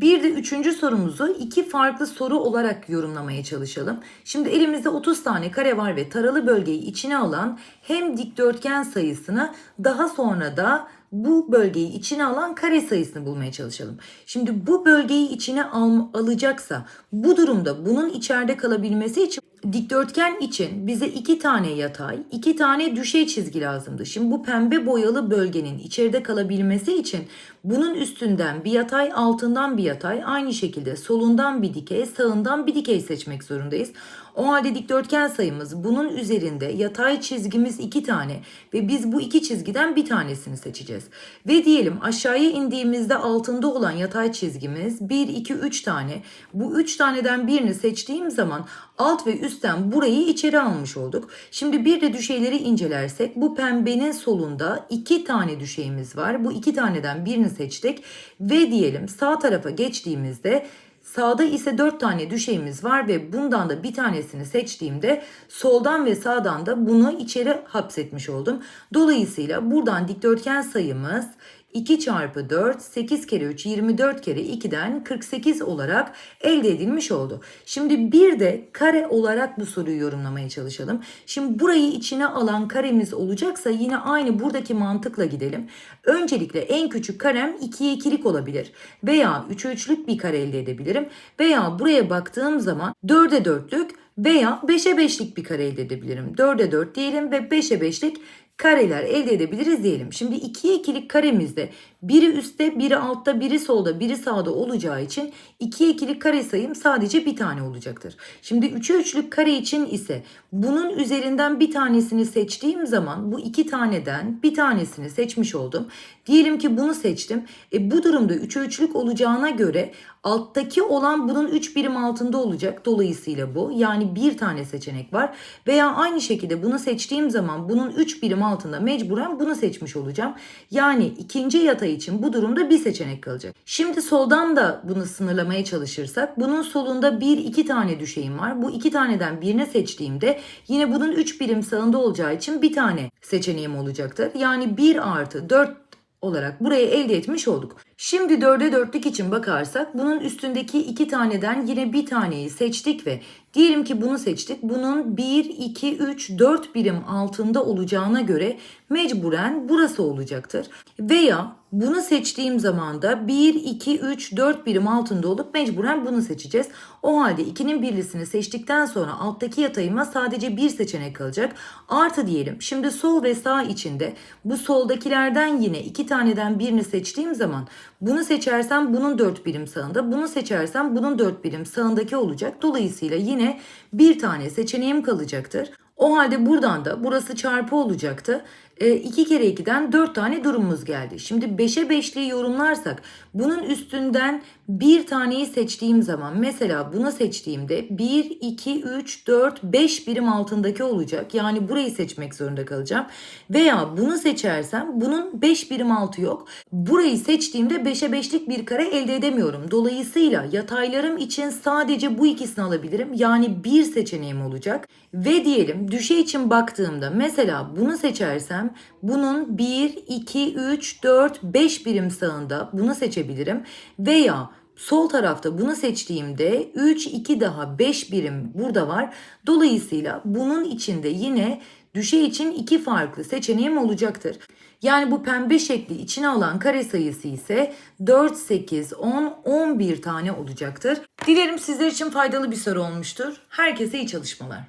Bir de üçüncü sorumuzu iki farklı soru olarak yorumlamaya çalışalım. Şimdi elimizde 30 tane kare var ve taralı bölgeyi içine alan hem dikdörtgen sayısını daha sonra da bu bölgeyi içine alan kare sayısını bulmaya çalışalım. Şimdi bu bölgeyi içine al, alacaksa bu durumda bunun içeride kalabilmesi için dikdörtgen için bize iki tane yatay, iki tane düşey çizgi lazımdı. Şimdi bu pembe boyalı bölgenin içeride kalabilmesi için bunun üstünden bir yatay, altından bir yatay, aynı şekilde solundan bir dikey, sağından bir dikey seçmek zorundayız. O halde dikdörtgen sayımız bunun üzerinde yatay çizgimiz iki tane ve biz bu iki çizgiden bir tanesini seçeceğiz. Ve diyelim aşağıya indiğimizde altında olan yatay çizgimiz 1, 2, 3 tane. Bu 3 taneden birini seçtiğim zaman alt ve üstten burayı içeri almış olduk. Şimdi bir de düşeyleri incelersek bu pembenin solunda iki tane düşeyimiz var. Bu iki taneden birini seçtik ve diyelim sağ tarafa geçtiğimizde Sağda ise 4 tane düşeyimiz var ve bundan da bir tanesini seçtiğimde soldan ve sağdan da bunu içeri hapsetmiş oldum. Dolayısıyla buradan dikdörtgen sayımız 2 çarpı 4, 8 kere 3, 24 kere 2'den 48 olarak elde edilmiş oldu. Şimdi bir de kare olarak bu soruyu yorumlamaya çalışalım. Şimdi burayı içine alan karemiz olacaksa yine aynı buradaki mantıkla gidelim. Öncelikle en küçük karem 2'ye 2'lik olabilir. Veya 3'e 3'lük bir kare elde edebilirim. Veya buraya baktığım zaman 4'e 4'lük veya 5'e 5'lik bir kare elde edebilirim. 4'e 4 diyelim ve 5'e 5'lik kareler elde edebiliriz diyelim. Şimdi 2'ye 2'lik karemizde biri üstte, biri altta, biri solda, biri sağda olacağı için 2'ye 2'lik kare sayım sadece bir tane olacaktır. Şimdi 3'e 3'lük kare için ise bunun üzerinden bir tanesini seçtiğim zaman bu iki taneden bir tanesini seçmiş oldum. Diyelim ki bunu seçtim. E bu durumda 3'e 3'lük olacağına göre alttaki olan bunun 3 birim altında olacak. Dolayısıyla bu yani bir tane seçenek var. Veya aynı şekilde bunu seçtiğim zaman bunun 3 birim altında mecburen bunu seçmiş olacağım. Yani ikinci yatay için bu durumda bir seçenek kalacak. Şimdi soldan da bunu sınırlamaya çalışırsak bunun solunda bir iki tane düşeyim var. Bu iki taneden birini seçtiğimde yine bunun 3 birim sağında olacağı için bir tane seçeneğim olacaktır. Yani 1 artı 4 olarak burayı elde etmiş olduk. Şimdi 4'e 4'lük için bakarsak bunun üstündeki iki taneden yine bir taneyi seçtik ve diyelim ki bunu seçtik. Bunun 1, 2, 3, 4 birim altında olacağına göre mecburen burası olacaktır. Veya bunu seçtiğim zaman da 1, 2, 3, 4 birim altında olup mecburen bunu seçeceğiz. O halde 2'nin birlisini seçtikten sonra alttaki yatayıma sadece bir seçenek kalacak. Artı diyelim. Şimdi sol ve sağ içinde bu soldakilerden yine iki taneden birini seçtiğim zaman bunu seçersem bunun 4 birim sağında, bunu seçersem bunun 4 birim sağındaki olacak. Dolayısıyla yine bir tane seçeneğim kalacaktır. O halde buradan da burası çarpı olacaktı. 2 kere 2'den 4 tane durumumuz geldi. Şimdi 5'e 5'liği yorumlarsak bunun üstünden bir taneyi seçtiğim zaman mesela bunu seçtiğimde 1, 2, 3, 4, 5 birim altındaki olacak. Yani burayı seçmek zorunda kalacağım. Veya bunu seçersem bunun 5 birim altı yok. Burayı seçtiğimde 5'e 5'lik bir kare elde edemiyorum. Dolayısıyla yataylarım için sadece bu ikisini alabilirim. Yani bir seçeneğim olacak. Ve diyelim düşey için baktığımda mesela bunu seçersem bunun 1, 2, 3, 4, 5 birim sağında bunu seçebilirim. Veya sol tarafta bunu seçtiğimde 3, 2 daha 5 birim burada var. Dolayısıyla bunun içinde yine düşey için iki farklı seçeneğim olacaktır. Yani bu pembe şekli içine alan kare sayısı ise 4, 8, 10, 11 tane olacaktır. Dilerim sizler için faydalı bir soru olmuştur. Herkese iyi çalışmalar.